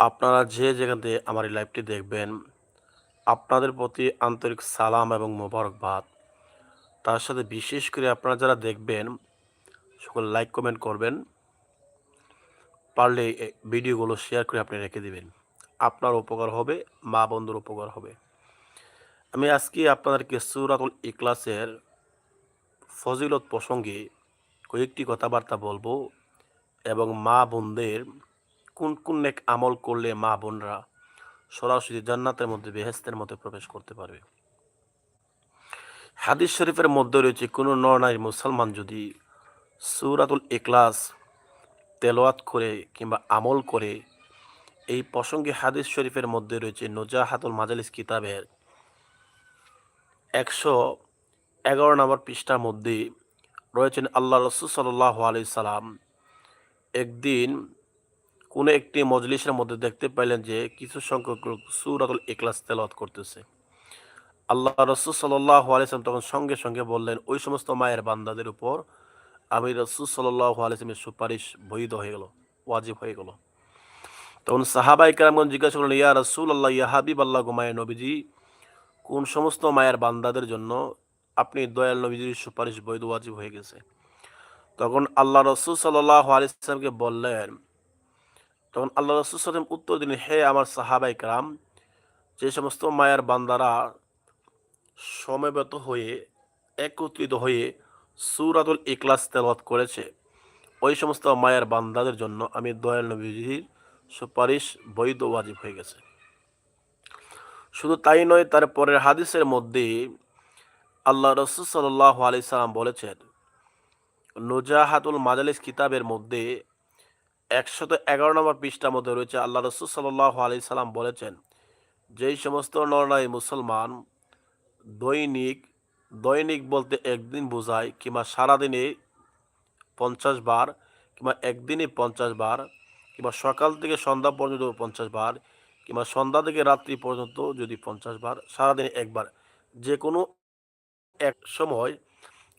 আপনারা যে যেখান থেকে আমার এই লাইভটি দেখবেন, আপনাদের প্রতি আন্তরিক সালাম এবং মোবারকবাদ। তার সাথে বিশেষ করে আপনারা যারা দেখবেন, সকল লাইক কমেন্ট করবেন, পারলে ভিডিওগুলো শেয়ার করে আপনি রেখে দিবেন। আপনার উপকার হবে, মা বন্ধুর উপকার হবে। আমি আজকে আপনাদেরকে সুরাতুল ইকলাসের ফজিলত প্রসঙ্গে কয়েকটি কথাবার্তা বলব এবং মা বোনদের কোন কোন নেক আমল করলে মা বোনরা সরাসরি জান্নাতের মধ্যে বেহেস্তের মধ্যে প্রবেশ করতে পারবে? হাদিস শরীফের মধ্যে রয়েছে, কোনো নরনারী মুসলমান যদি সুরাতুল ইকলাস তেলোয়াত করে কিংবা আমল করে, এই প্রসঙ্গে হাদিস শরীফের মধ্যে রয়েছে নোজাহাতুল মাজালিস কিতাবের একশো এগারো নম্বর পৃষ্ঠার মধ্যে রয়েছেন, আল্লাহ রসুল সাল্লাহ আলি সাল্লাম একদিন কোনো একটি মজলিসের মধ্যে দেখতে পাইলেন যে কিছু সংখ্যক লোক সুরাতুল ইকলাস তেলাওয়াত করতেছে। আল্লাহ রসুল সাল্লাহ আলিয়াম তখন সঙ্গে সঙ্গে বললেন, ওই সমস্ত মায়ের বান্দাদের উপর আমি রসুল সাল্লাহ আলিয়ামের সুপারিশ বৈধ হয়ে গেল, ওয়াজিব হয়ে গেল। তখন সাহাবাই কেরামগঞ্জ জিজ্ঞাসা করলেন, ইয়া রসুল আল্লাহ ইয়া হাবিব আল্লাহ গুমায় নবীজি, কোন সমস্ত মায়ের বান্দাদের জন্য আপনি দয়াল নবীজির সুপারিশ বৈধ, ওয়াজিব হয়ে গেছে? তখন আল্লাহ রসুল সাল্লাহ আলিয়ামকে বললেন তখন আল্লাহ রসুল সাল্লাম উত্তর দিলেন, হে আমার সাহাবাই কারাম, যে সমস্ত মায়ের বান্দারা সমবেত হয়ে, একত্রিত হয়ে সুরাতুল ইকলাস তেলাওয়াত করেছে, ওই সমস্ত মায়ের বান্দাদের জন্য আমি দয়াল নবীজির সুপারিশ বৈধ ওয়াজিব হয়ে গেছে। শুধু তাই নয়, তার পরের হাদিসের মধ্যে আল্লাহ রসুল সাল্লাহ আলি সাল্লাম বলেছেন, নুজাহাতুল মাজালিস কিতাবের মধ্যে একশত এগারো নম্বর পৃষ্ঠার মধ্যে রয়েছে, আল্লাহ রসুল সাল্লাহ আলি সাল্লাম বলেছেন, যেই সমস্ত নরনারী মুসলমান দৈনিক দৈনিক বলতে একদিন বোঝায় কিংবা সারাদিনে পঞ্চাশ বার কিংবা একদিনে পঞ্চাশ বার কিংবা সকাল থেকে সন্ধ্যা পর্যন্ত পঞ্চাশ বার কিংবা সন্ধ্যা থেকে রাত্রি পর্যন্ত যদি পঞ্চাশ বার, সারাদিনে একবার। যে কোনো এক সময়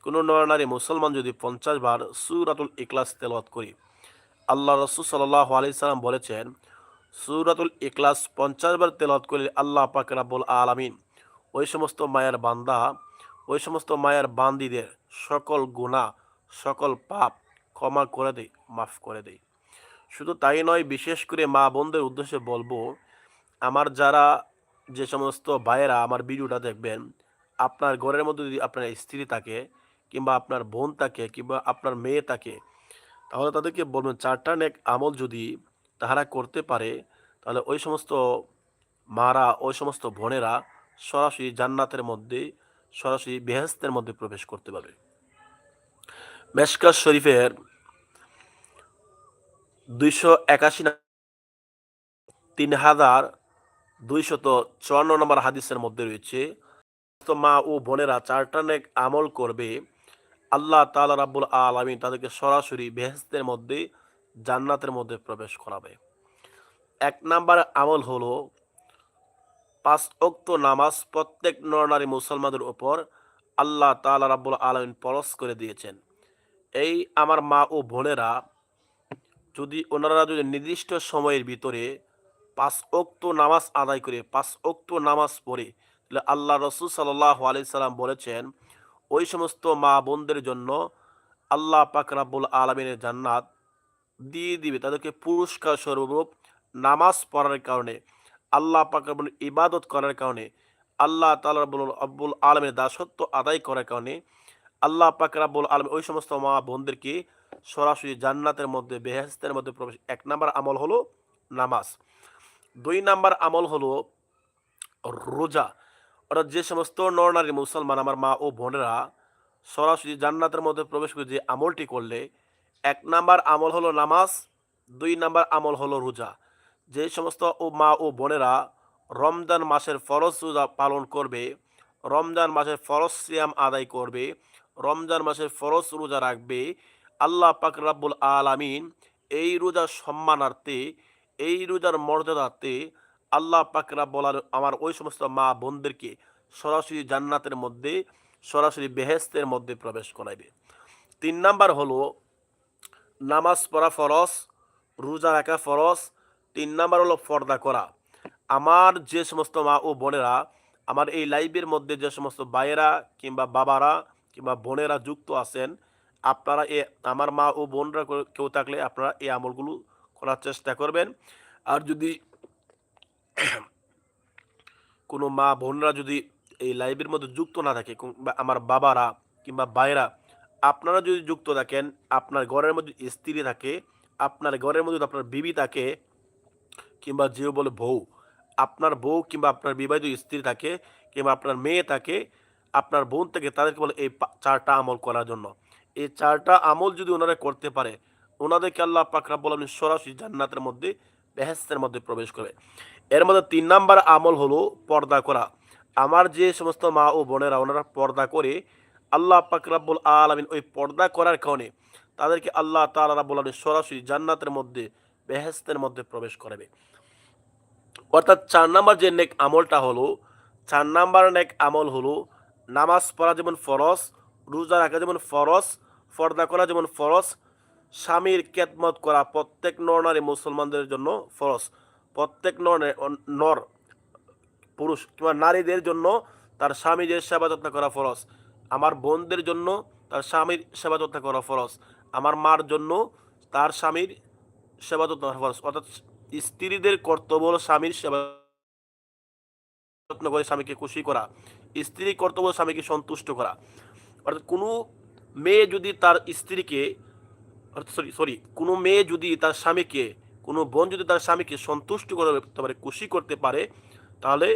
কোনো নরনারী মুসলমান যদি পঞ্চাশ বার সুরাতুল ইকলাস তেলাওয়াত করি আল্লাহ রসুল সাল্লাহ আলি সাল্লাম বলেছেন, সুরাতুল ইকলাস পঞ্চাশ বার তেলাওয়াত করলে আল্লাহ পাক রাব্বুল আলামিন ওই সমস্ত মায়ের বান্দা, ওই সমস্ত মায়ের বান্দিদের সকল গুণা সকল পাপ ক্ষমা করে দেয়, মাফ করে দেয়। শুধু তাই নয়, বিশেষ করে মা বোনদের উদ্দেশ্যে বলব, আমার যারা যে সমস্ত ভাইয়েরা আমার ভিডিওটা দেখবেন, আপনার ঘরের মধ্যে যদি আপনার স্ত্রী থাকে কিংবা আপনার বোন থাকে কিংবা আপনার মেয়ে থাকে তাহলে তাদেরকে বলবেন চারটা নেক আমল যদি তাহারা করতে পারে, তাহলে ওই সমস্ত মারা, ওই সমস্ত বোনেরা সরাসরি জান্নাতের মধ্যে, সরাসরি বেহেস্তের মধ্যে প্রবেশ করতে পারবে। মেশকাস শরীফের দুইশো একাশি তিন হাজার দুইশত চুয়ান্ন নম্বর হাদিসের মধ্যে রয়েছে, মা ও বোনেরা চারটা নেক আমল করবে আল্লাহ তাআলা রাব্বুল আলামিন তাদেরকে সরাসরি বেহেস্তের মধ্যে, জান্নাতের মধ্যে প্রবেশ করাবে। এক নাম্বার আমল হলো, পাঁচ অক্ত নামাজ প্রত্যেক নরনারী মুসলমানদের উপর আল্লাহ তাআলা রাব্বুল আলামিন পরশ করে দিয়েছেন। এই আমার মা ও বোনেরা, যদি ওনারা যদি নির্দিষ্ট সময়ের ভিতরে পাঁচ অক্ত নামাজ আদায় করে, পাঁচ অক্ত নামাজ পড়ে, তাহলে আল্লাহ রসুল সাল্লাহ আলি সাল্লাম বলেছেন ওই সমস্ত মা বোনদের জন্য আল্লাহ পাক রাব্বুল আলমিনের জান্নাত দিয়ে দিবে। তাদেরকে পুরস্কার স্বরূপ নামাজ পড়ার কারণে, আল্লাহ পাক রাব্বুল ইবাদত করার কারণে, আল্লাহ তাআলা রাব্বুল আব্বুল আলমের দাসত্ব আদায় করার কারণে, আল্লাহ পাক রাব্বুল আলম ওই সমস্ত মা বোনদেরকে সরাসরি জান্নাতের মধ্যে বেহেস্তের মধ্যে প্রবেশ, এক নাম্বার আমল হলো নামাজ। দুই নাম্বার আমল হলো রোজা। অর্থাৎ যে সমস্ত নরনারী মুসলমান আমার মা ও বোনেরা সরাসরি জান্নাতের মধ্যে প্রবেশ করে যে আমলটি করলে, এক নাম্বার আমল হলো নামাজ, দুই নাম্বার আমল হলো রোজা। যে সমস্ত ও মা ও বোনেরা রমজান মাসের ফরজ রোজা পালন করবে, রমজান মাসের ফরজ সিয়াম আদায় করবে, রমজান মাসের ফরজ রোজা রাখবে, আল্লাহ পাক রাব্বুল আলামিন এই রোজার সম্মানার্থে, এই রোজার মর্যাদাতে আল্লাহ পাকরা বলার আমার ওই সমস্ত মা বোনদেরকে সরাসরি জান্নাতের মধ্যে, সরাসরি বেহেস্তের মধ্যে প্রবেশ করাইবে। তিন নাম্বার হলো নামাজ পড়া ফরস রোজা রাখা ফরস তিন নাম্বার হলো পর্দা করা। আমার যে সমস্ত মা ও বোনেরা, আমার এই লাইভের মধ্যে যে সমস্ত ভাইয়েরা কিংবা বাবারা কিংবা বোনেরা যুক্ত আছেন, আপনারা এ, আমার মা ও বোনরা কেউ থাকলে আপনারা এই আমলগুলো করার চেষ্টা করবেন। আর যদি কোনো মা বোনরা যদি এই লাইভের মধ্যে যুক্ত না থাকে আমার বাবারা কিংবা ভাইয়েরা, আপনারা যদি যুক্ত থাকেন, আপনার ঘরের মধ্যে স্ত্রী থাকে, আপনার ঘরের মধ্যে আপনার বিবি থাকে, কিংবা যে বলে বউ, আপনার বউ কিংবা আপনার বিবাহিত স্ত্রী থাকে, কিংবা আপনার মেয়ে থাকে, আপনার বোন থাকে, তাদেরকে বলে এই চারটা আমল করার জন্য। এই চারটা আমল যদি ওনারা করতে পারে, ওনাদেরকে আল্লাহ পাকরা বলেন সরাসরি জান্নাতের মধ্যে বেহেস্তের মধ্যে প্রবেশ করবে। এর মধ্যে তিন নাম্বার আমল হলো পর্দা করা। আমার যে সমস্ত মা ও বোনেরা, ওনারা পর্দা করে আল্লাহ পাকরাবুল আলমিন ওই পর্দা করার কারণে তাদেরকে আল্লাহ তালা রাবুল আলমিন সরাসরি জান্নাতের মধ্যে বেহেস্তের মধ্যে প্রবেশ করবে। অর্থাৎ চার নাম্বার যে নেক আমলটা হলো, চার নাম্বার নেক আমল হলো নামাজ পড়া যেমন ফরজ, রোজা রাখা যেমন ফরজ, পর্দা করা যেমন ফরজ, স্বামীর কেদমত করা প্রত্যেক নর নারী মুসলমানদের জন্য ফরজ। প্রত্যেক নর পুরুষ কিংবা নারীদের জন্য তার স্বামীদের সেবা যত্ন করা ফরজ। আমার বোনদের জন্য তার স্বামীর সেবা যত্ন করা ফরজ। আমার মার জন্য তার স্বামীর সেবা যত্ন করা ফরজ। অর্থাৎ স্ত্রীদের কর্তব্য হলো স্বামীর সেবা যত্ন করে স্বামীকে খুশি করা। স্ত্রী কর্তব্য স্বামীকে সন্তুষ্ট করা। অর্থাৎ কোনো মেয়ে যদি তার স্ত্রীকে সরি সরি, কোনো মেয়ে যদি তার স্বামীকে কোনো বোন যদি তার স্বামীকে সন্তুষ্ট করতে পারে খুশি করতে পারে, তাহলে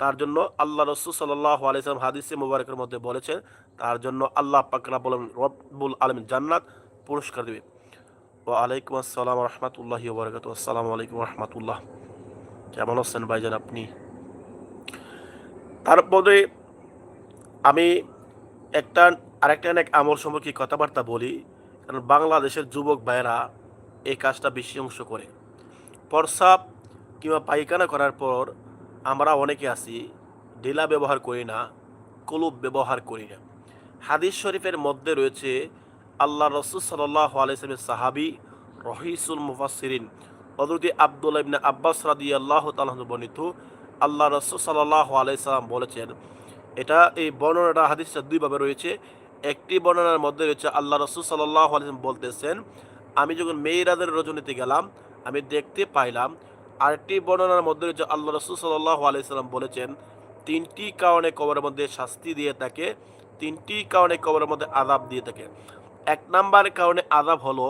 তার জন্য আল্লাহ রসুল সাল্লাহ আলাইসালাম হাদিসে মুবারকের মধ্যে বলেছেন, তার জন্য আল্লাহ পাকরা বলেন রব্বুল আলম জান্নাত পুরস্কার দেবে। ও আলাইকুম আসসালাম রহমতুল্লাহ বরকাত আসসালামু আলাইকুম রহমতুল্লাহ। কেমন আছেন ভাইজান আপনি? তারপরে আমি একটা, আরেকটা এক আমল সম্পর্কে কথাবার্তা বলি, কারণ বাংলাদেশের যুবক ভাইয়েরা এই কাজটা বেশি অংশ করে। প্রস্রাব কিংবা পায়খানা করার পর আমরা অনেকে আছি ঢিলা ব্যবহার করি না, কলুপ ব্যবহার করি না। হাদিস শরীফের মধ্যে রয়েছে, আল্লাহ রসুল সাল্লাহ আলাইসলামের সাহাবি রহিসুল মুফাসিরিন হজরতি আবদুল্লাহ ইবনে আব্বাস রাদি আল্লাহ তালাহ বর্ণিত, আল্লাহ রসুল সাল্লাহ আলাইসাল্লাম বলেছেন, এটা এই বর্ণনাটা, হাদিসটা দুইভাবে রয়েছে, একটি বর্ণনার মধ্যে রয়েছে, আল্লাহ রসুল সাল্লাহ আলাইসাল্লাম বলতেছেন, আমি যখন মেয়েরাদের রজনীতে গেলাম আমি দেখতে পাইলাম আরেকটি বর্ণনার মধ্যে রয়েছে আল্লাহ রসুল সাল্লাহ আলাইসাল্লাম বলেছেন, তিনটি কারণে কবরের মধ্যে শাস্তি দিয়ে থাকে, তিনটি কারণে কবরের মধ্যে আদাব দিয়ে থাকে। এক নাম্বার কারণে আদাব হলো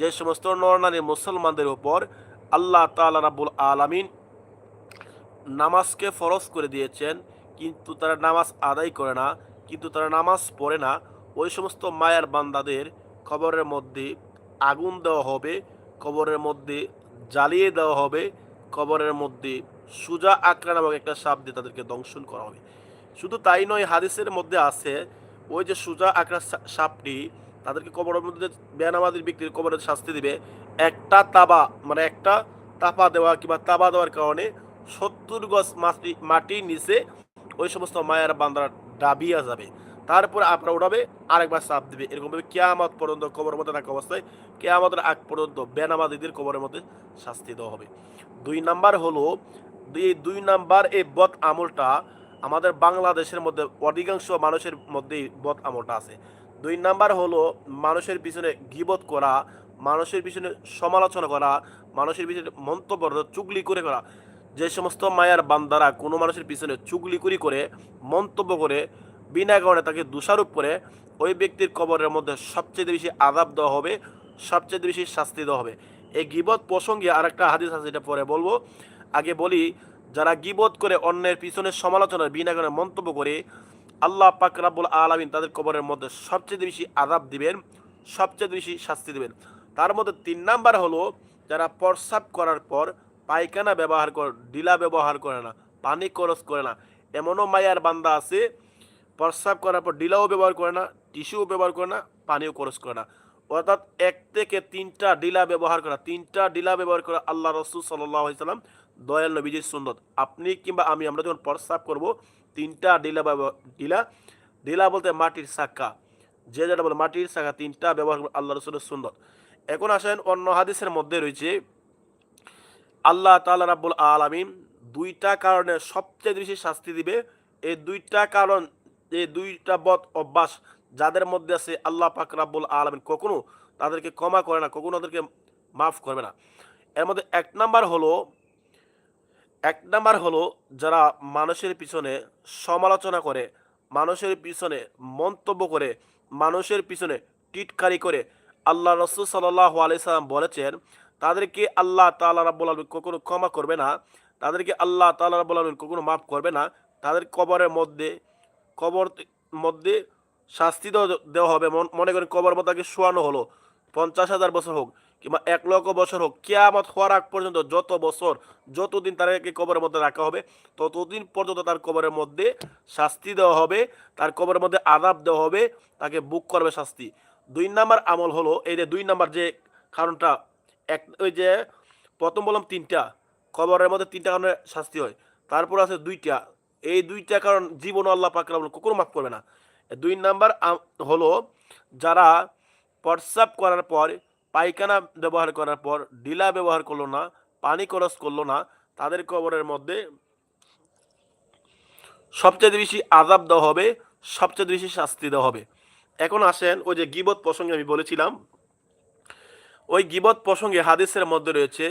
যে সমস্ত নরনারী মুসলমানদের উপর আল্লাহ তাআলা রাব্বুল আলামিন নামাজকে ফরজ করে দিয়েছেন, কিন্তু তারা নামাজ আদায় করে না, কিন্তু তারা নামাজ পড়ে না। ওই সমস্ত মায়ার বান্দাদের খবরের মধ্যে আগুন দেওয়া হবে কবরের মধ্যে জ্বালিয়ে দেওয়া হবে, কবরের মধ্যে সুজা আকরা নামক একটা সাপ দিয়ে তাদেরকে দংশন করা হবে। শুধু তাই নয়, হাদিসের মধ্যে আছে, ওই যে সুজা আকরা সাপটি তাদেরকে কবরের মধ্যে বেনামাজির ব্যক্তির কবরের শাস্তি দিবে। একটা তাবা মানে একটা তাপা দেওয়া কিংবা তাবা দেওয়ার কারণে সত্তর গজ মাটি, মাটির নিচে ওই সমস্ত মায়ের বান্দারা ডাবিয়া যাবে। তারপরে আপনার উঠাবে, আরেকবার চাপ দিবে। এরকমভাবে কেয়ামত পর্যন্ত কবরের মধ্যে থাকা অবস্থায়, কেয়ামতের আগ পর্যন্ত বেনামাজিদের কবরের মধ্যে শাস্তি দেওয়া হবে। দুই নাম্বার হলো দুই দুই নাম্বার এই বদ আমলটা আমাদের বাংলাদেশের মধ্যে, অধিকাংশ মানুষের মধ্যেই বদ আমলটা আছে। দুই নাম্বার হলো, মানুষের পিছনে গিবত করা, মানুষের পিছনে সমালোচনা করা, মানুষের পিছনে মন্তব্য চুগলি করে করা। যে সমস্ত মায়ার বান্দারা কোনো মানুষের পিছনে চুগলি করি করে, মন্তব্য করে বিনা কারণে তাকে দোষারোপ করে ওই ব্যক্তির কবরের মধ্যে সবচেয়ে বেশি আদাব দেওয়া হবে, সবচেয়ে বেশি শাস্তি দেওয়া হবে। এই গিবত প্রসঙ্গে আরেকটা হাদিস আছে, যেটা পরে বলব। আগে বলি, যারা গিবত করে অন্যের পিছনে সমালোচনা বিনা কারণে মন্তব্য করে, আল্লাহ পাক রাব্বুল আলামিন তাদের কবরের মধ্যে সবচেয়ে বেশি আদাব দিবেন, সবচেয়ে বেশি শাস্তি দিবেন। তার মধ্যে তিন নাম্বার হলো, যারা প্রস্রাব করার পর পায়খানা ব্যবহার করে ডিলা ব্যবহার করে না, পানি খরচ করে না। এমনও মায়ার বান্দা আছে প্রস্রাব করার পর ডিলাও ব্যবহার করে না, টিস্যুও ব্যবহার করে না, পানিও খরচ করে না। অর্থাৎ এক থেকে তিনটা ডিলা ব্যবহার করা, তিনটা ডিলা ব্যবহার করা আল্লাহ রসুল সাল্লাম দয়াল নবীজির সুন্নত। আপনি কিংবা আমি, আমরা যখন প্রস্রাব করব, তিনটা ডিলা ডিলা ডিলা বলতে মাটির শাখা। যে যেটা বলে মাটির শাখা, তিনটা ব্যবহার করব আল্লাহ রসুলের সুন্নত। এখন আসেন অন্য হাদিসের মধ্যে রয়েছে, আল্লাহ তাআলা রাব্বুল আলামিন দুইটা কারণে সবচেয়ে বেশি শাস্তি দিবে। এই দুইটা কারণ এই দুইটা বদ অভ্যাস যাদের মধ্যে আছে আল্লাহ পাক রাব্বুল আলামিন, কখনো তাদেরকে ক্ষমা করে না, কখনো তাদেরকে মাফ করবে না। এর মধ্যে এক নাম্বার হলো, এক নাম্বার হলো যারা মানুষের পিছনে সমালোচনা করে, মানুষের পিছনে মন্তব্য করে, মানুষের পিছনে টিটকারি করে আল্লাহ রসুল সাল্লাহ আলাইসাল্লাম বলেছেন, তাদেরকে আল্লাহ তাল্লাহ রাব্বুল আলমিন কখনো ক্ষমা করবে না, তাদেরকে আল্লাহ তাল্লাহ রাব্বুল আলমিন কখনো মাফ করবে না। তাদের কবরের মধ্যে কবর মধ্যে শাস্তি দেওয়া- হবে। মন- করেন কবর তাকে শোয়ানো হলো। পঞ্চাশ হাজার বছর হোক কিংবা এক লক্ষ বছর হোক, কেয়ামত হওয়ার আগ পর্যন্ত যত বছর, যতদিন তাদেরকে কবরের মধ্যে রাখা হবে, ততদিন পর্যন্ত তার কবরের মধ্যে শাস্তি দেওয়া হবে, তার কবরের মধ্যে আদাব দেওয়া হবে, তাকে বুক করবে শাস্তি। দুই নাম্বার আমল হলো, এই যে দুই নাম্বার যে কারণটা, এক ওই যে প্রথম বললাম তিনটা, কবরের মধ্যে তিনটা কারণে শাস্তি হয়। তারপর আছে দুইটা এই দুইটা কারণ জীবন আল্লাহ পাক কখনো মাফ করবে না। দুই নাম্বার হলো যারা প্রস্রাব করার পর, পায়খানা ব্যবহার করার পর, ডিলা ব্যবহার করল না, পানি খরচ করল না, তাদের কবরের মধ্যে সবচেয়ে বেশি আজাব দেওয়া হবে, সবচেয়ে বেশি শাস্তি দেওয়া হবে। এখন আসেন ওই যে গিবত প্রসঙ্গে আমি বলেছিলাম। ওই গিবত প্রসঙ্গে হাদিসের মধ্যে রয়েছে,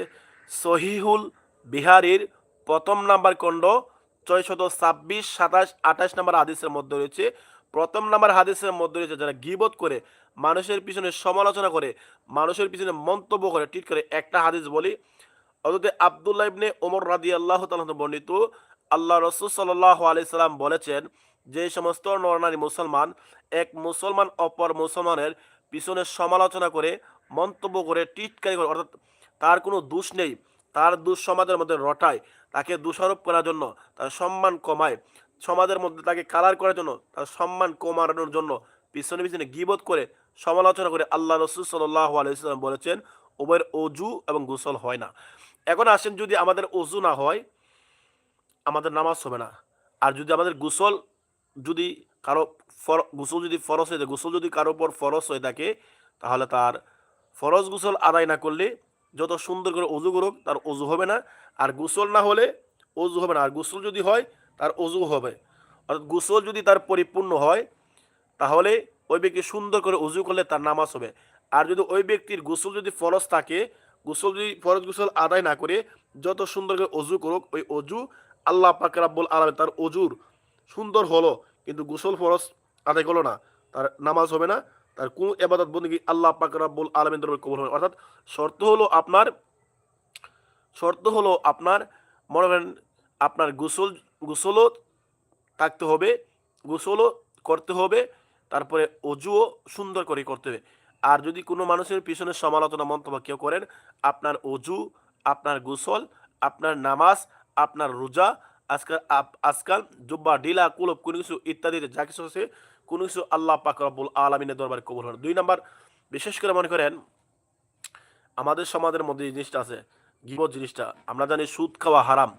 সহিহুল বিহারির প্রথম নাম্বার খণ্ড ছয়শত ছাব্বিশ, সাতাশ, আঠাশ নাম্বার হাদিসের মধ্যে রয়েছে। প্রথম নাম্বার হাদিসের মধ্যে রয়েছে, যারা গিবত করে, মানুষের পিছনে সমালোচনা করে, মানুষের পিছনে মন্তব্য করে, ঠিক করে একটা হাদিস বলি। অথচ আবদুল্লাহ ইবনে ওমর রাদি আল্লাহ বর্ণিত, আল্লাহ রসুল সাল্লাহ আলি সাল্লাম বলেছেন, যে সমস্ত নরনারী মুসলমান, এক মুসলমান অপর মুসলমানের পিছনে সমালোচনা করে, মন্তব্য করে, টিটকারি করে, অর্থাৎ তার কোনো দোষ নেই। তার দোষ সমাজের মধ্যে রটায়। তাকে দোষারোপ করার জন্য, তার সম্মান কমায়। সমাজের মধ্যে তাকে কালার করার জন্য, তার সম্মান কমানোর জন্য পিছনে পিছনে গিবত করে সমালোচনা করে আল্লাহ রসুল সাল্লাহ আলাইসাল্লাম বলেছেন, উভয়ের অজু এবং গোসল হয় না। এখন আসেন যদি আমাদের অজু না হয়, আমাদের নামাজ হবে না। আর যদি আমাদের গোসল যদি কারও ফর- গোসল যদি ফরজ হয়ে যায় গোসল যদি কারও উপর ফরজ হয়ে থাকে, তাহলে তার ফরজ গোসল আদায় না করলে যত সুন্দর করে অজু করুক, তার অজু হবে না। আর গোসল না হলে অজু হবে না। আর গোসল যদি হয়, তার অজু হবে। অর্থাৎ গোসল যদি তার পরিপূর্ণ হয়, তাহলে ওই ব্যক্তি সুন্দর করে অজু করলে তার নামাজ হবে। আর যদি ওই ব্যক্তির গোসল যদি ফরজ থাকে, গোসল যদি ফরজ গোসল আদায় না করে, যত সুন্দর করে অজু করুক, ওই অজু আল্লাহ পাক আলামিন তার অজুর সুন্দর হলো, কিন্তু গোসল ফরজ আদায় করল না, তার নামাজ হবে না। তার কোন এবাদত বন্দী আল্লাহ পাক আলামিন দরবারে কবুল হবে অর্থাৎ শর্ত হলো আপনার শর্ত হলো আপনার, মনে করেন আপনার গোসল, গোসলও থাকতে হবে, গোসলও করতে হবে, তারপরে অজুও সুন্দর করে করতে হবে আর যদি কোনো মানুষের পিছনে সমালোচনা মন্তব্য কেউ করেন, আপনার অজু, আপনার গোসল, আপনার নামাজ, আপনার রোজা, আজকাল আজকাল জুব্বা ডিলা কুলব কোনো কিছু ইত্যাদিতে যা কিছু আছে, কোনো কিছু আল্লাহ পাক আলমিনের দরবারে কবুল হয় না। দুই নাম্বার, বিশেষ করে মনে করেন, আমাদের সমাজের মধ্যে জিনিসটা আছে গিবত জিনিসটা। আমরা জানি সুদ খাওয়া হারাম।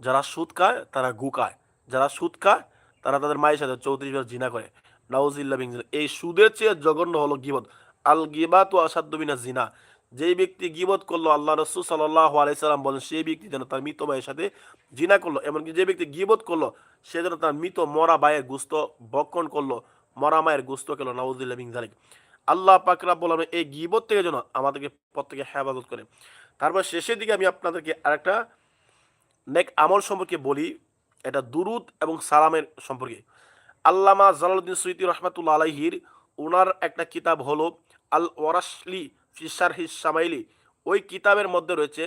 যারা সুদ খায়, তারা গু খায়। যারা সুদ খায়, তারা তাদের মায়ের সাথে চৌত্রিশ বার জিনা করে। নাউজিল্লা বিং এই সুদের চেয়ে জঘন্য হলো গিবত। আল গিবাত ও আসাদ্দবিনা জিনা। যেই ব্যক্তি গিবত করল, আল্লাহ রসুল সাল্লাহ আলাইসাল্লাম বলেন, সেই ব্যক্তি যেন তার মৃত মায়ের সাথে জিনা করল। এমনকি যে ব্যক্তি গিবত করল, সে যেন তার মৃত মরা বায়ের গুস্ত বক্ষণ করল, মরা মায়ের গুস্ত করল নাউজিল্লা বিং জালিক আল্লাহ পাকরা বললাম এই গিবত থেকে যেন আমাদেরকে প্রত্যেকে হেফাজত করে। তারপর শেষের দিকে আমি আপনাদেরকে আরেকটা নেক আমল সম্পর্কে বলি। এটা দুরুদ এবং সালামের সম্পর্কে। আল্লামা জালালউদ্দিন সুইতি রহমাতুল্লা আলাইহির ওনার একটা কিতাব হলো আল ওয়ারাসলি ফিসার হিস সামাইলি ওই কিতাবের মধ্যে রয়েছে,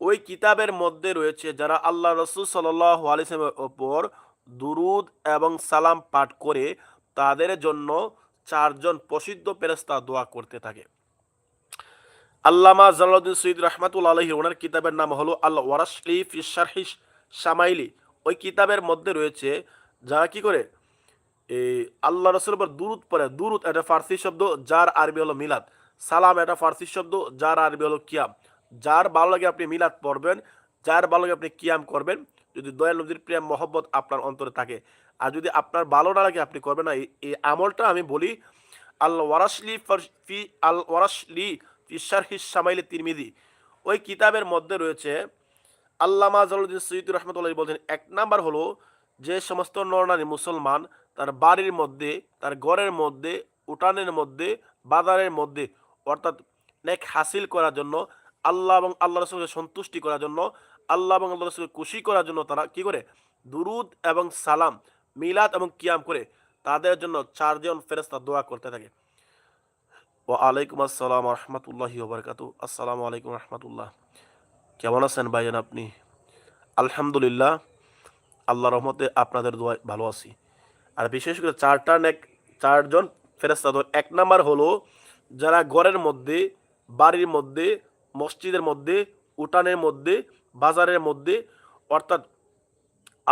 ওই কিতাবের মধ্যে রয়েছে যারা আল্লাহ রসুল সাল্লাহ আলিসের ওপর দুরুদ এবং সালাম পাঠ করে তাদের জন্য চারজন প্রসিদ্ধ ফেরেস্তা দোয়া করতে থাকে। আল্লামা জালালউদ্দিন সৈয়দ রহমাতুল আলহি ওনার কিতাবের নাম হলো আল ওয়ারাসলি ফিসারহিস সামাইলি ওই কিতাবের মধ্যে রয়েছে, যারা কি করে? এই আল্লাহ রসুল উপর দুরুদ পড়ে। দুরুদ এটা ফার্সি শব্দ, যার আরবি হলো মিলাদ। সালাম এটা ফার্সি শব্দ, যার আরবি হলো কিয়াম। যার ভালো লাগে আপনি মিলাদ পড়বেন, যার ভালো লাগে আপনি কিয়াম করবেন, যদি দয়াল নদীর প্রেম, মহব্বত আপনার অন্তরে থাকে। আর যদি আপনার ভালো না লাগে, আপনি করবেন না। এই- আমলটা আমি বলি আল ওয়ারাসলি ফি আল ওয়ারাসলি ফিসার হিস সামাইলে তিরমিদি ওই কিতাবের মধ্যে রয়েছে, আল্লামা জালুদ্দিন সৈয়দ রহমতুল্লাহ বলছেন, এক নাম্বার হলো যে সমস্ত নরনারী মুসলমান তার বাড়ির মধ্যে, তার ঘরের মধ্যে, উঠানের মধ্যে, বাজারের মধ্যে, অর্থাৎ নেক হাসিল করার জন্য, আল্লাহ এবং আল্লাহ রসুলকে সন্তুষ্টি করার জন্য, আল্লাহ এবং আল্লাহ রসুলকে খুশি করার জন্য তারা কি করে? দুরুদ এবং সালাম, মিলাদ এবং কিয়াম করে তাদের জন্য চারজন ফেরেস্তা দোয়া করতে থাকে। ও আলাইকুম আসসালাম রহমতুল্লাহি ওবরকাতু আসসালামু আলাইকুম রহমতুল্লাহ। কেমন আছেন ভাইজান আপনি? আলহামদুলিল্লাহ আল্লাহ রহমতে আপনাদের দোয়ায় ভালো আছি। আর বিশেষ করে চারটা এক চারজন ফেরেস্তা দোয়া এক নাম্বার হলো যারা ঘরের মধ্যে, বাড়ির মধ্যে, মসজিদের মধ্যে, উঠানের মধ্যে, বাজারের মধ্যে, অর্থাৎ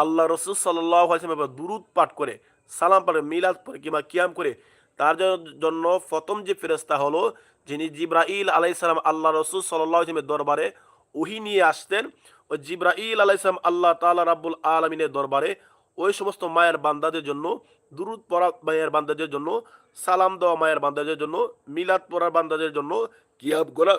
আল্লাহ রসুল সাল্লাহ দুরুদ পাঠ করে, সালাম পাঠে মিলাদ পড়ে কিংবা কিয়াম করে তার জন্য প্রথম যে ফেরেস্তা হলো, যিনি জিব্রাইল আলাইসালাম আল্লাহ রসুল সাল্লাহ আসলামের দরবারে ওহি নিয়ে আসতেন। ওই জিব্রাইল আলাইসালাম আল্লাহ তাআলা রাব্বুল আলমিনের দরবারে ওই সমস্ত মায়ের বান্দাদের জন্য, দুরুদ পড়া মায়ের বান্দাদের জন্য, সালাম দেওয়া মায়ের বান্দাদের জন্য, মিলাদ পড়ার বান্দাদের জন্য কিয়াব গোলা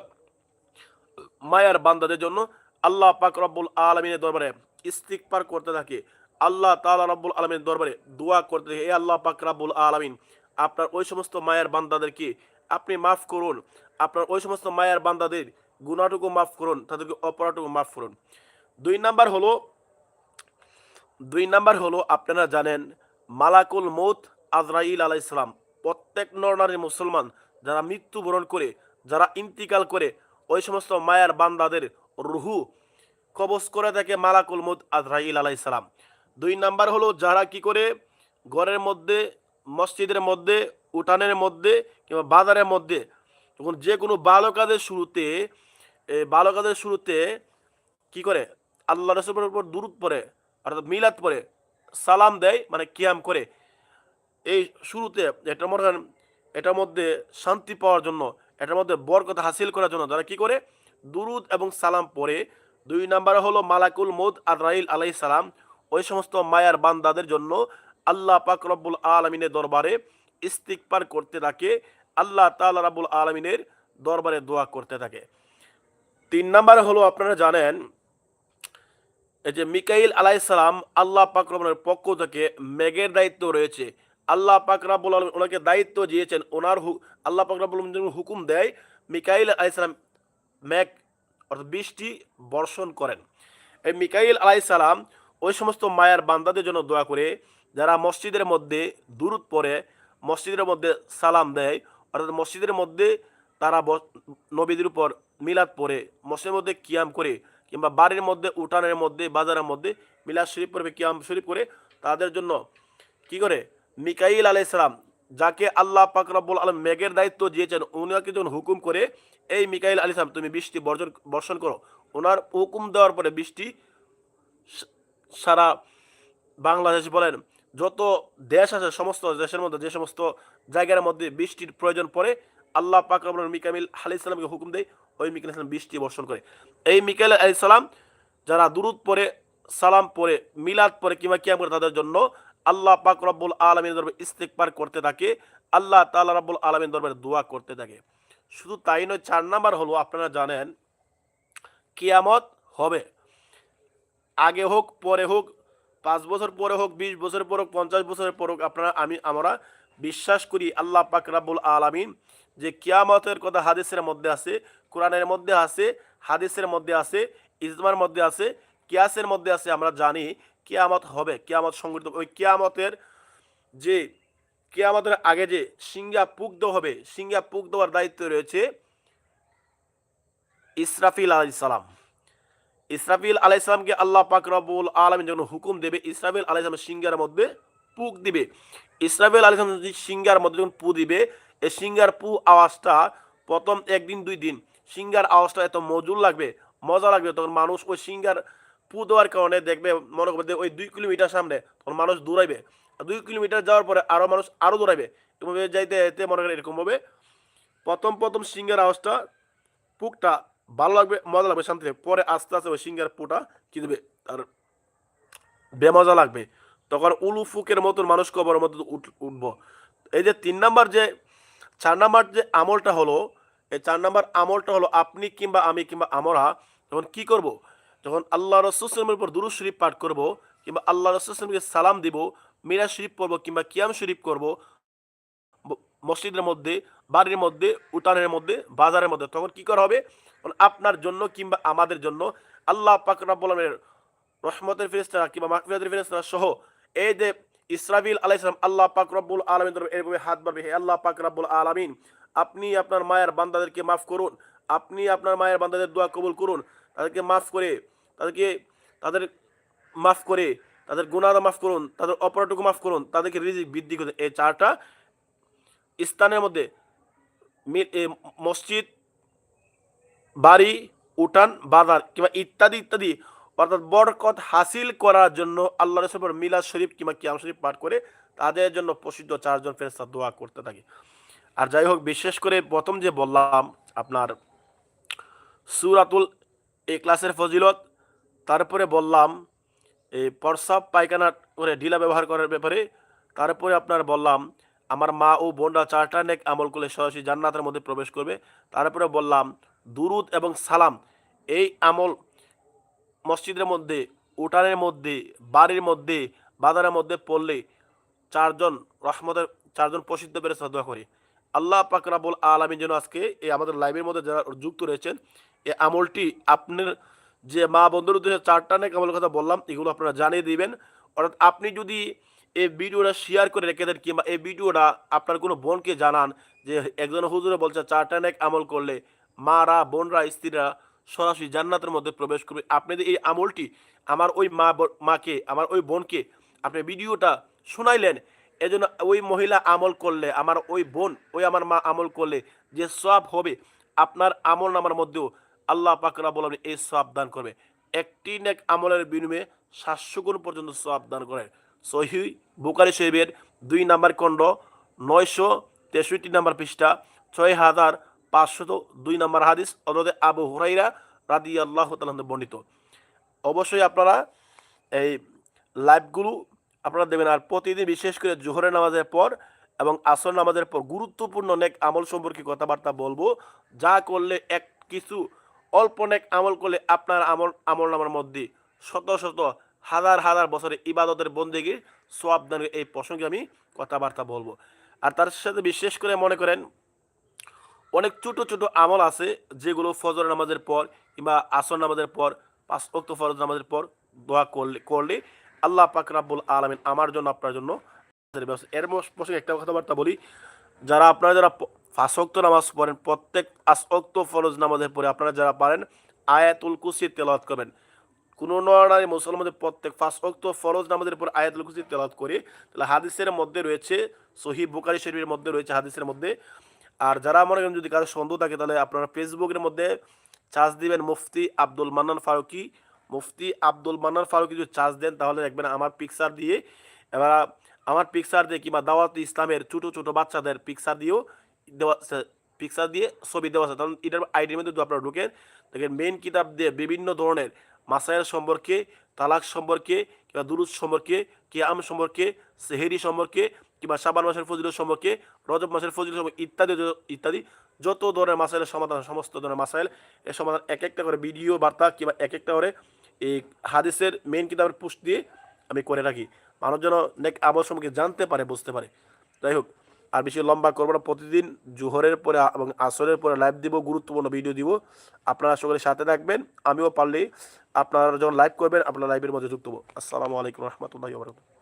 মায়ার বান্দাদের জন্য আল্লাহ পাক রব্বুল আলমিনের দরবারে ইস্তিকবার করতে থাকে। আল্লাহ তাআলা রব্বুল আলমিনের দরবারে দোয়া করতে থাকে এ আল্লাহ পাক রব্বুল আলমিন আপনার ওই সমস্ত মায়ের বান্দাদেরকে আপনি মাফ করুন। আপনার ওই সমস্ত মায়ের বান্দাদের গুণাটুকু মাফ করুন, তাদেরকে অপরাধটুকু মাফ করুন। দুই নাম্বার হলো, দুই নাম্বার হলো, আপনারা জানেন, মালাকুল মৌত আজরাইল আলাইসালাম প্রত্যেক নরনারী মুসলমান যারা মৃত্যুবরণ করে, যারা ইন্তিকাল করে, ওই সমস্ত মায়ার বান্দাদের রুহু কবজ করে থাকে মালাকুল মৌত আজরাইল আলাইসালাম দুই নাম্বার হলো, যারা কি করে, ঘরের মধ্যে মসজিদের মধ্যে, উঠানের মধ্যে কিংবা বাজারের মধ্যে তখন যে কোনো ভালো কাজের শুরুতে ভালো শুরুতে কি করে? আল্লাহ রসুলের উপর দূরত পড়ে, অর্থাৎ মিলাদ পড়ে, সালাম দেয় মানে কিয়াম করে। এই শুরুতে এটা মনে মধ্যে এটার মধ্যে শান্তি পাওয়ার জন্য, এটার মধ্যে বরকত হাসিল করার জন্য তারা কি করে? দুরুদ এবং সালাম পড়ে। দুই নাম্বারে হলো মালাকুল মৌদ আদরাইল আলাই সালাম, ওই সমস্ত মায়ার বান্দাদের জন্য আল্লাহ পাক রব্বুল আলমিনের দরবারে ইস্তিকবার করতে থাকে, আল্লাহ তাআলা রাব্বুল আলমিনের দরবারে দোয়া করতে থাকে। তিন নাম্বার হলো আপনারা জানেন, এই যে মিকাইল আলাইসালাম আল্লাহ পাক রব্বুলের পক্ষ থেকে মেঘের দায়িত্ব রয়েছে। আল্লাহ পাক রাব্বুল আলম ওনাকে দায়িত্ব দিয়েছেন, ওনার হু আল্লাহ পাক যখন হুকুম দেয়, মিকাইল আলাইসালাম মেঘ অর্থাৎ বৃষ্টি বর্ষণ করেন। এই মিকাইল আলাইসালাম ওই সমস্ত মায়ার বান্দাদের জন্য দোয়া করে যারা মসজিদের মধ্যে দূরত পড়ে, মসজিদের মধ্যে সালাম দেয়, অর্থাৎ মসজিদের মধ্যে তারা নবীদের উপর মিলাদ পড়ে, মসজিদের মধ্যে কিয়াম করে, কিংবা বাড়ির মধ্যে, উঠানের মধ্যে, বাজারের মধ্যে মিলাদ শরীফ পড়বে, কিয়াম শরীফ করে, তাদের জন্য কি করে? মিকাইল আলাইসালাম যাকে আল্লাহ পাক রব্বুল আলম মেঘের দায়িত্ব দিয়েছেন উনাকে যখন হুকুম করে, এই মিকাইল আলী সালাম, তুমি বৃষ্টি বর্জন বর্ষণ করো। ওনার হুকুম দেওয়ার পরে বৃষ্টি সারা বাংলাদেশ বলেন যত দেশ আছে, সমস্ত দেশের মধ্যে, যে সমস্ত জায়গার মধ্যে বৃষ্টির প্রয়োজন পড়ে, আল্লাহ পাক মিকামিল আলি সালামকে হুকুম দেয়, ওই মিকাইল সালাম বৃষ্টি বর্ষণ করে। এই মিকাইল আলি সালাম যারা দুরুদ পরে সালাম পরে মিলাদ পরে কিংবা কিয়াম করে, তাদের জন্য আল্লাহ পাক রব্বুল আলমীর দরবারে ইস্তেকবার করতে থাকে, আল্লাহ তাআলা রব্বুল আলমীর দরবারে দোয়া করতে থাকে। শুধু তাই নয়, চার নাম্বার হলো, আপনারা জানেন, কিয়ামত হবে। আগে হোক, পরে হোক পাঁচ বছর পরে হোক, বিশ বছর পর হোক, পঞ্চাশ বছরের পর হোক, আপনারা আমি, আমরা বিশ্বাস করি আল্লাহ পাক রাব্বুল আলামিন যে কিয়ামতের কথা হাদিসের মধ্যে আছে, কোরআনের মধ্যে আছে, হাদিসের মধ্যে আছে, ইজমার মধ্যে আছে, কিয়াসের মধ্যে আছে, আমরা জানি কিয়ামত হবে, কিয়ামত সংগঠিত ওই কিয়ামতের যে, কিয়ামতের আগে যে সিঙ্গা দেওয়া হবে সিঙ্গা পুক দেওয়ার দায়িত্ব রয়েছে ইসরাফিল আলাইহিস ইসরাফিল আলাইসালামকে আল্লাহ পাক আলমী যখন হুকুম দেবে, ইসরাফিল আলাইসালাম সিঙ্গার মধ্যে পুক দিবে। ইসরাফিল আলাইসালাম যদি সিঙ্গার মধ্যে যখন পু দিবে, এই সিঙ্গার পু আওয়াজটা প্রথম একদিন দুই দিন সিঙ্গার আওয়াজটা এত মজুর লাগবে, মজা লাগবে। তখন মানুষ ওই সিঙ্গার পু দেওয়ার কারণে দেখবে, মনে করবে ওই দুই কিলোমিটার সামনে তখন মানুষ দৌড়াইবে। দুই কিলোমিটার যাওয়ার পরে আরও মানুষ আরও দৌড়াইবে। এভাবে যাইতে যেতে মনে করেন এরকমভাবে প্রথম প্রথম সিঙ্গার আওয়াজটা পুকটা ভালো লাগবে, মজা লাগবে, শান্তি পরে আস্তে আস্তে ওই সিঙ্গার পুটা কি দেবে? আর বেমজা লাগবে। তখন উলু ফুকের মতন মানুষ কবরের মতো উঠ, উঠবো। এই যে তিন নাম্বার যে, চার নাম্বার যে আমলটা হলো, এই চার নাম্বার আমলটা হলো, আপনি কিংবা আমি কিংবা আমরা তখন কি করব? যখন আল্লাহ রসুলের উপর দুরু শরীফ পাঠ করব, কিংবা আল্লাহ রসুলকে সালাম দিব মিরা শরীফ পড়ব কিংবা কিয়াম শরীফ করব মসজিদের মধ্যে, বাড়ির মধ্যে, উঠানের মধ্যে, বাজারের মধ্যে। তখন কি করা হবে? আপনার জন্য কিংবা আমাদের জন্য আল্লাহ পাক রাব্বুল আলামিনের রহমতের ফেরেশতারা কিংবা মাগফিরাতের ফেরেশতারা সহ এই যে ইসরাফিল আলাইহিস সালাম, আল্লাহ পাক রব্বুল আলামিন এরকম হাত বাড়বে। হে আল্লাহ পাক রব্বুল আলামিন, আপনি আপনার মায়ের বান্দাদেরকে মাফ করুন। আপনি আপনার মায়ের বান্দাদের দোয়া কবুল করুন। তাদেরকে মাফ করে, তাদেরকে, তাদের মাফ করে, তাদের গুণাদা মাফ করুন, তাদের অপরাধটুকু মাফ করুন, তাদেরকে রিজিক বৃদ্ধি করুন এই চারটা স্থানের মধ্যে মসজিদ, বাড়ি, উঠান, বাজার কিংবা ইত্যাদি ইত্যাদি, অর্থাৎ বরকত হাসিল করার জন্য আল্লাহ রসুল মিলাদ শরীফ কিংবা কিয়াম শরীফ পাঠ করে তাদের জন্য প্রসিদ্ধ চারজন ফেরেস্তা দোয়া করতে থাকে। আর যাই হোক, বিশেষ করে প্রথম যে বললাম আপনার সুরাতুল এই ক্লাসের ফজিলত, তারপরে বললাম, এই প্রস্রাব পায়খানা করে ঢিলা ব্যবহার করার ব্যাপারে, তারপরে আপনার বললাম আমার মা ও বোনরা চারটা নেক আমল করলে সরাসরি জান্নাতের মধ্যে প্রবেশ করবে। তারপরে বললাম, দুরুদ এবং সালাম, এই আমল মসজিদের মধ্যে, উঠানের মধ্যে, বাড়ির মধ্যে, বাজারের মধ্যে পড়লে চারজন রহমতের, চারজন প্রসিদ্ধ বেড়ে শ্রদ্ধা করি। আল্লাহ পাক রাবুল আলমিন যেন আজকে এই আমাদের লাইভের মধ্যে যারা যুক্ত রয়েছেন, এই আমলটি আপনার যে মা বন্ধুর উদ্দেশ্যে চারটা নেক আমলের কথা বললাম, এগুলো আপনারা জানিয়ে দিবেন। অর্থাৎ আপনি যদি এই ভিডিওটা শেয়ার করে রেখে দেন কিংবা এই ভিডিওটা আপনার কোনো বোনকে জানান যে একজন হুজুরে বলছে চারটা নেক আমল করলে মারা, বোনরা, স্ত্রীরা সরাসরি জান্নাতের মধ্যে প্রবেশ করবে। আপনি যদি এই আমলটি আমার ওই মা মাকে, আমার ওই বোনকে আপনি ভিডিওটা শোনাইলেন, এজন্য ওই মহিলা আমল করলে, আমার ওই বোন, ওই আমার মা আমল করলে যে সব হবে, আপনার আমল নামার মধ্যেও আল্লাহ পাকরা বলেন এই সব দান করবে। একটি নেক আমলের বিনিময়ে সাতশো গুণ পর্যন্ত সব দান করেন। সহি বুকারি শরীফের দুই নাম্বার খণ্ড, নয়শো তেষট্টি নাম্বার পৃষ্ঠা, ছয় হাজার পাঁচশত দুই নাম্বার হাদিস অদতে আবু হুরাইরা রাদি আল্লাহ বর্ণিত। অবশ্যই আপনারা এই লাইভগুলো আপনারা দেবেন আর প্রতিদিন বিশেষ করে জোহরের নামাজের পর এবং আসর নামাজের পর গুরুত্বপূর্ণ নেক আমল সম্পর্কে কথাবার্তা বলব। যা করলে এক কিছু অল্প নেক আমল করলে আপনার আমল আমল নামার মধ্যে শত শত হাজার হাজার বছরের ইবাদতের বন্দেগীর সোয়াবদানের এই প্রসঙ্গে আমি কথাবার্তা বলব। আর তার সাথে বিশেষ করে মনে করেন, অনেক ছোট ছোট আমল আছে যেগুলো ফজর নামাজের পর কিংবা আসর নামাজের পর, পাঁচ অক্ত ফরজ নামাজের পর দোয়া করলে করলে আল্লাহ পাক রাব্বুল আলামিন আমার জন্য, আপনার জন্য এর প্রসঙ্গে একটা কথাবার্তা বলি, যারা আপনারা যারা অক্ত নামাজ পড়েন, প্রত্যেক অক্ত ফরজ নামাজের পরে আপনারা যারা পারেন, আয়াতুল কুসি তেলাওয়াত করবেন। কোন নরানারী মুসলমানদের প্রত্যেক অক্ত ফরজ নামাজের উপর আয়াতুল কুসি তেলাওয়াত করে, তাহলে হাদিসের মধ্যে রয়েছে সহি বুকারি শরীফের মধ্যে রয়েছে হাদিসের মধ্যে। আর যারা মনে করেন যদি কারও সন্দেহ থাকে, তাহলে আপনারা ফেসবুকের মধ্যে চার্জ দিবেন মুফতি আব্দুল মান্নান ফারুকি। মুফতি আব্দুল মান্নান ফারুকি যদি চার্জ দেন, তাহলে দেখবেন আমার পিকচার দিয়ে, এবার আমার পিকচার দিয়ে কিংবা দাওয়াত ইসলামের ছোটো ছোটো বাচ্চাদের পিকচার দিয়েও দেওয়া পিকচার দিয়ে ছবি দেওয়া আছে। তখন এটার আইডির মধ্যে যদি আপনারা ঢুকেন দেখেন মেইন কিতাব দিয়ে বিভিন্ন ধরনের মাসায়ের সম্পর্কে, তালাক সম্পর্কে কিংবা দুরুদ সম্পর্কে, কিয়াম সম্পর্কে, সেহেরি সম্পর্কে কিংবা সাবান মাসের ফজিলত সম্পর্কে, রজব মাসের ফজিলত সম্পর্কে ইত্যাদি ইত্যাদি যত ধরনের মাসাইলের সমাধান, সমস্ত ধরনের মাসাইল এর সমাধান এক একটা করে ভিডিও, বার্তা কিংবা এক একটা করে এই হাদিসের মেইন কিতাবের পুষ্ট দিয়ে আমি করে রাখি। মানুষ যেন নেক আমল সম্পর্কে জানতে পারে, বুঝতে পারে। যাই হোক আর বেশি লম্বা করব না। প্রতিদিন জোহরের পরে এবং আসরের পরে লাইভ দিব, গুরুত্বপূর্ণ ভিডিও দিব। আপনারা সকলে সাথে থাকবেন। আমিও পারলে আপনারা যখন লাইভ করবেন, আপনারা লাইভের মধ্যে যুক্ত হব। আসসালামু আলাইকুম রহমতুল্লাহ